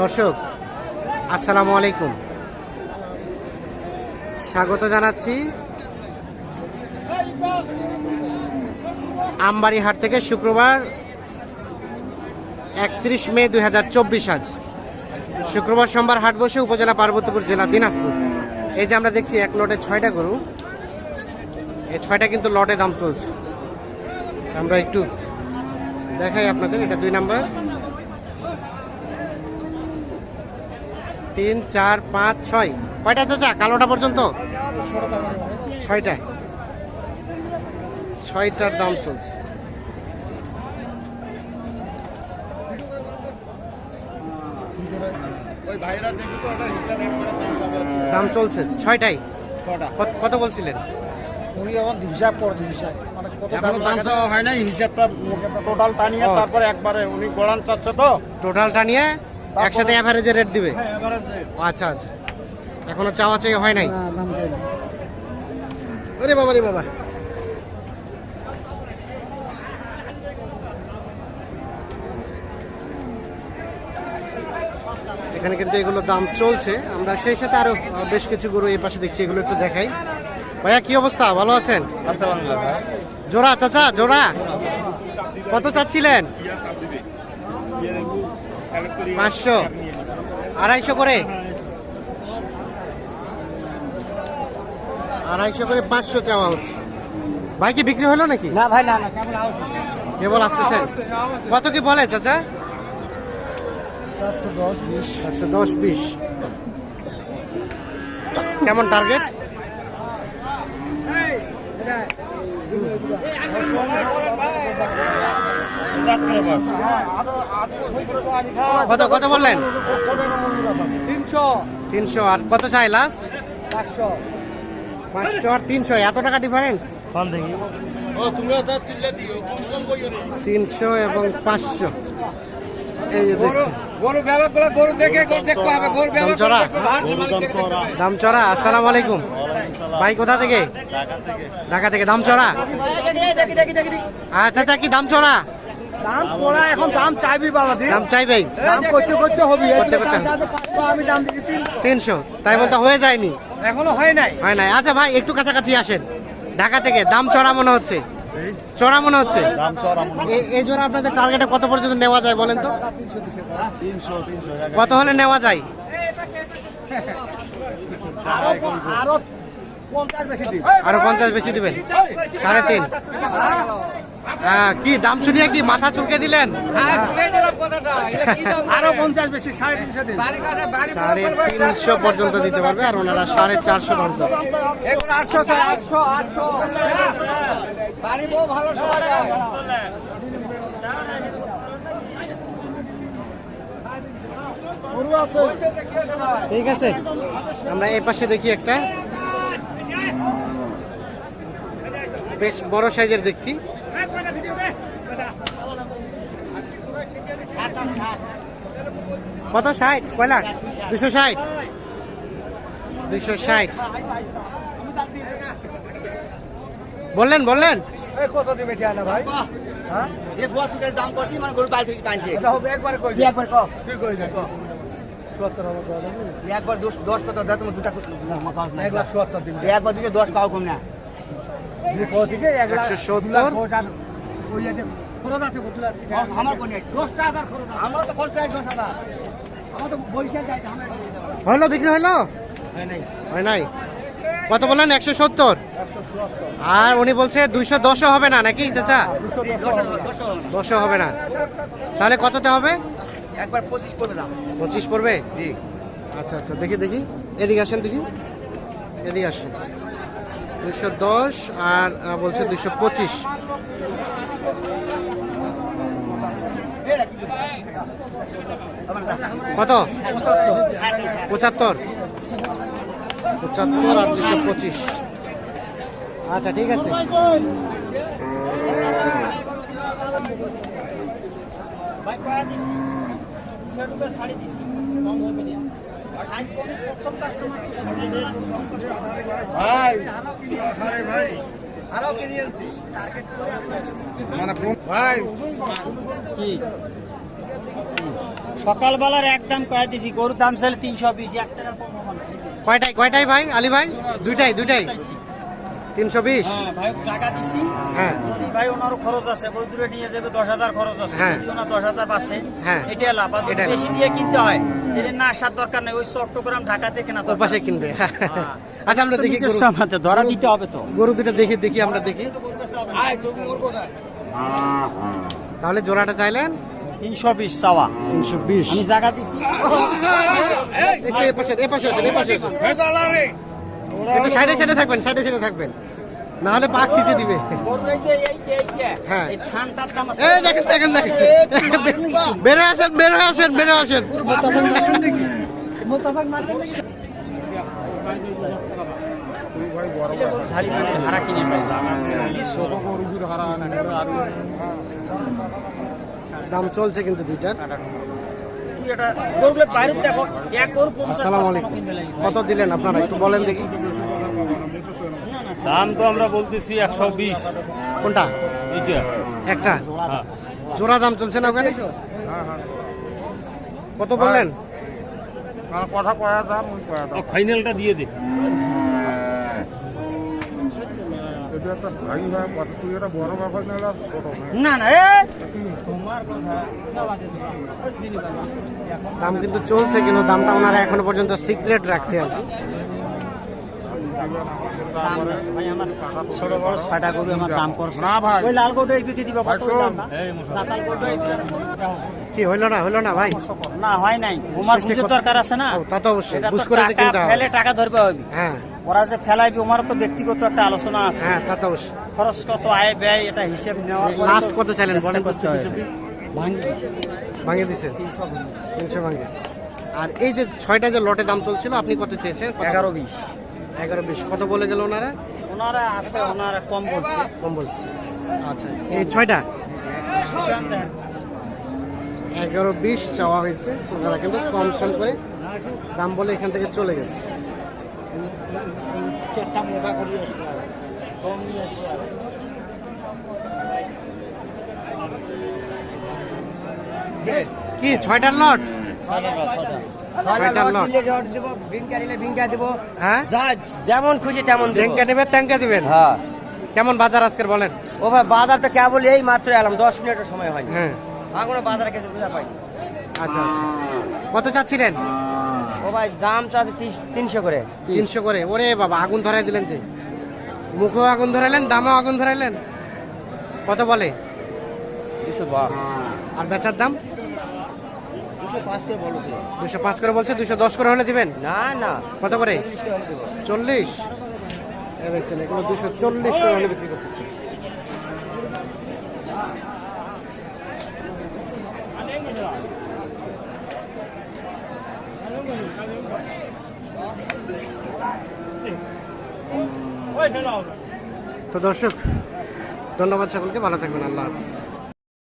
দর্শক, আসসালামু আলাইকুম। স্বাগত জানাচ্ছি আমবাড়ি হাট থেকে শুক্রবার একত্রিশ মে দুই হাজার চব্বিশ আজ। শুক্রবার সোমবার হাট বসে উপজেলা পার্বতীপুর জেলা দিনাজপুর। এই যে আমরা দেখছি এক লটে ছয়টা গরু। এই ছয়টা কিন্তু লটে দাম চলছে। আমরা একটু দেখাই আপনাদের, এটা দুই নাম্বার। তিন চার পাঁচ ছয়। কয়টা চাচা? কালোটা পর্যন্ত? ছয়টা। ছয়টার দাম চলছে। ওই ভাইরা দেখি তো ওটা হিসাব একবারে দাম চলছে। ছয়টাই? কত- কত বলছিলেন? উনি এখন হিসাব করে হিসাব। মানে কত দাম হয় নাই হিসাবটা টোটাল টানিয়ে। তারপরে একবারে উনি গোড়ান চাচ্ছে তো। টোটালটা নিয়ে একসাথে অ্যাভারেজে রেট দিবে? হ্যাঁ আচ্ছা আচ্ছা। এখনও চাওয়া চাই হয় নাই। আরে বাবা রে বাবা। এখানে কিন্তু এগুলো দাম চলছে। আমরা সেই সাথে আরও বেশ কিছু গরু এই পাশে দেখছি এগুলো একটু দেখাই। ভাইয়া কি অবস্থা? ভালো আছেন? আলহামদুলিল্লাহ জোড়া চাচা জোড়া। কত চাচ্ছিলেন? পাঁচশো আড়াইশো করে আড়াইশো করে পাঁচশো চাওয়া হচ্ছে ভাই কি বিক্রি হলো নাকি না ভাই না কেবল আসতেছে কত কি বলে চাচা চারশো দশ বিশ চারশো দশ বিশ কেমন টার্গেট কত কত বললেন? তিনশো। তিনশো আর কত চাই লাস্ট পাঁচশো। পাঁচশো আর তিনশো এত টাকা ডিফারেন্স তিনশো এবং পাঁচশো। এই যে দেখছি। গরু ব্যবহার করে গরু দেখে গরু দেখতে হবে গরু দাম চড়া। দাম চড়া আসসালামু আলাইকুম। ভাই কোথা থেকে? ঢাকা থেকে। দাম চড়া? আচ্ছা আচ্ছা কি দাম চড়া? দাম এখন দাম চাইবি বাবা দাম চাইবেই। দাম করতে করতে হবে। করতে করতে আমি দাম দিচ্ছি তিনশো। তিনশো। তাই বলতে হয়ে যায়নি। এখনও হয় নাই? হয় নাই। আচ্ছা ভাই একটু কাছাকাছি আসেন। ঢাকা থেকে। দাম চড়া মনে হচ্ছে। চড়া মনে হচ্ছে। এই জন্য আপনাদের টার্গেটে কত পর্যন্ত নেওয়া যায় বলেন তো? কত হলে নেওয়া যায়? আরও পঞ্চাশ বেশি পঞ্চাশ বেশি দিবেন। সাড়ে তিন। হ্যাঁ। কি দাম শুনিয়ে কি মাথা চুলকে দিলেন? আরও পঞ্চাশ বেশি সাড়ে তিনশো তিনশো পর্যন্ত দিতে পারবে আর ওনারা সাড়ে চারশো। আটশো আটশো আটশো। ভালো ঠিক আছে আমরা এই পাশে দেখি একটা। বেশ বড় সাইজের দেখছি। কত ষাট? কয় লাখ? দুশো ষাট? দুশো ষাট। বললেন বললেন। এই কত দিবে টিয়া ভাই? হ্যাঁ? যে বুয়া সুদের দাম করছি মানে গরু পাল থেকে একবারে কই কও তুই কই দশ দশ কত? দাও তুমি দুটা একবার দিকে দশ কাও কম না। একশো সত্তর। দু লাখ খরচ ওই যে খরচ আছে কত লাখ আমার কোন দশটা হাজার খরচ আছে। তো খরচ প্রায় দশ হাজার। আমার তো বরিশাল যাইতে আমরা হলো বিক্রি হলো? হয় নাই। কত বললেন? একশো সত্তর। আর উনি বলছে দুইশো দশও হবে না নাকি চাচা? দুশো দশও হবে না। তাহলে কততে হবে? একবার পঁচিশ পড়বে দাম। পঁচিশ পড়বে? জি। আচ্ছা আচ্ছা দেখি দেখি। এদিকে আসেন দেখি। এদিকে আসেন। দুশো দশ আর বলছে দুশো পঁচিশ। কত? পঁচাত্তর। পঁচাত্তর আর দুশো পঁচিশ। আচ্ছা ঠিক আছে। ভাই কয়া বেলার ভাই। ভাই মানে ভাই। কি? সকালবেলার একদম কয়ে দিছি গরুর দাম চাইলে তিনশো বিশ এক টাকা। কয়টাই কয়টাই ভাই? আলী ভাই? দুইটাই দুইটাই। তিনশো বিশ? হ্যাঁ ভাই টাকা দিছি। হ্যাঁ। যদি ভাই ওনারও খরচ আছে দূরে নিয়ে যাবে দশ হাজার খরচ আছে। হ্যাঁ। যদি ওনার দশ হাজার বাঁচে হ্যাঁ। এটা লাভ। আর যদি বেশি দিয়ে কিনতে হয় এর না আসার দরকার নেই ওই চট্টগ্রাম ঢাকাতে কেনা ওর পাশে কিনবে। হ্যাঁ। আচ্ছা আমরা দেখি নিজস্ব ধরা দিতে হবে তো। গরু দুটো দেখি দেখি আমরা দেখি। তাহলে জোড়াটা চাইলেন? তিনশো বিশ চাওয়া। তিনশো বিশ। আমি জায়গা দিছি। একটু সাইডে সাইডে থাকবেন সাইডে সাইডে থাকবেন। না হলে পাক খিচে দিবে। হ্যাঁ। এই দেখেন দেখেন দেখেন। বের হয়ে আসেন বের হয়ে আসেন বের হয়ে আসেন। হারা কিনে পাই দাম চলছে কিন্তু দুইটার। তুই এটা গরুগুলো বাইরে দেখো এক গরু আসসালামু আলাইকুম। কত দিলেন আপনারা? একটু বলেন দেখি। দাম তো আমরা বলতেছি একশো বিশ। কোনটা? এইটা। একটা? হ্যাঁ। জোড়া দাম চলছে না ওখানে? কত বললেন? কথা কয়া দাম ওই কয়া দাম। ফাইনালটা দিয়ে দে। একটা ভাই হয় কথা তুই এটা বড় ব্যাপার নিলে আর ছোট না। না না এ! তোমার কথা দাম কিন্তু চলছে কিন্তু দামটা ওনারা এখনও পর্যন্ত সিক্রেট রাখছে আর ভাই আমার ছোট বড় ছয়টা গরু আমার দাম করছে ওই লাল গরুটা এই বিক্রি দিবা কত ওই লাল গরুটা এই কি হইল না হইল না ভাই? না হয় নাই। দরকার আছে না? তা তো অবশ্যই। বুঝ করে কিনতে হবে। ফেলে টাকা ধরবে হবে হ্যাঁ। ওরা যে ফেলাইবে ওমার তো ব্যক্তিগত একটা আলোচনা আছে। হ্যাঁ তা তো অবশ্যই। খরচ কত আয় ব্যয় এটা হিসেব নেওয়ার লাস্ট কত চাইলেন? বলেন করতে হবে। ভাঙি দিছে। ভাঙে দিছে? তিনশো ভাঙে। আর এই যে ছয়টা যে লটে দাম চলছিল আপনি কত চেয়েছেন? এগারো বিশ। এগারো বিশ। কত বলে গেল ওনারা? ওনারা আছে ওনারা কম বলছে। কম বলছে। আচ্ছা এই ছয়টা? এগারো বিশ চাওয়া হয়েছে। ওনারা কিন্তু কম সম করে দাম বলে এখান থেকে চলে গেছে। কি ছয়টার লট? হ্যাঁ যেমন খুশি তেমন। জেঙ্কা নেবে ট্যাঙ্কা দিবেন? হ্যাঁ। কেমন বাজার আজকের বলেন? ও ভাই বাজার তো কেবল এই মাত্র এলাম দশ মিনিটের সময় হয়নি। হ্যাঁ। এখনও বাজারে কিছু বুঝা পাই আচ্ছা আচ্ছা। কত চাচ্ছিলেন? ও ভাই দাম চাচ্ছে তিনশো করে। তিনশো করে। ওরে বাবা আগুন ধরাই দিলেন যে। মুখেও আগুন ধরাইলেন দামেও আগুন ধরাইলেন। কত বলে? দুশো দশ। আর বেচার দাম? দুশো পাঁচ করে বলেছে দুশো পাঁচ করে বলছে দুশো দশ করে হলে দিবেন? না না। কত করে? চল্লিশ দেখছেন এগুলো দুশো চল্লিশ করে হলে বিক্রি করতে তো দর্শক ধন্যবাদ সকলকে ভালো থাকবেন আল্লাহ হাফিজ।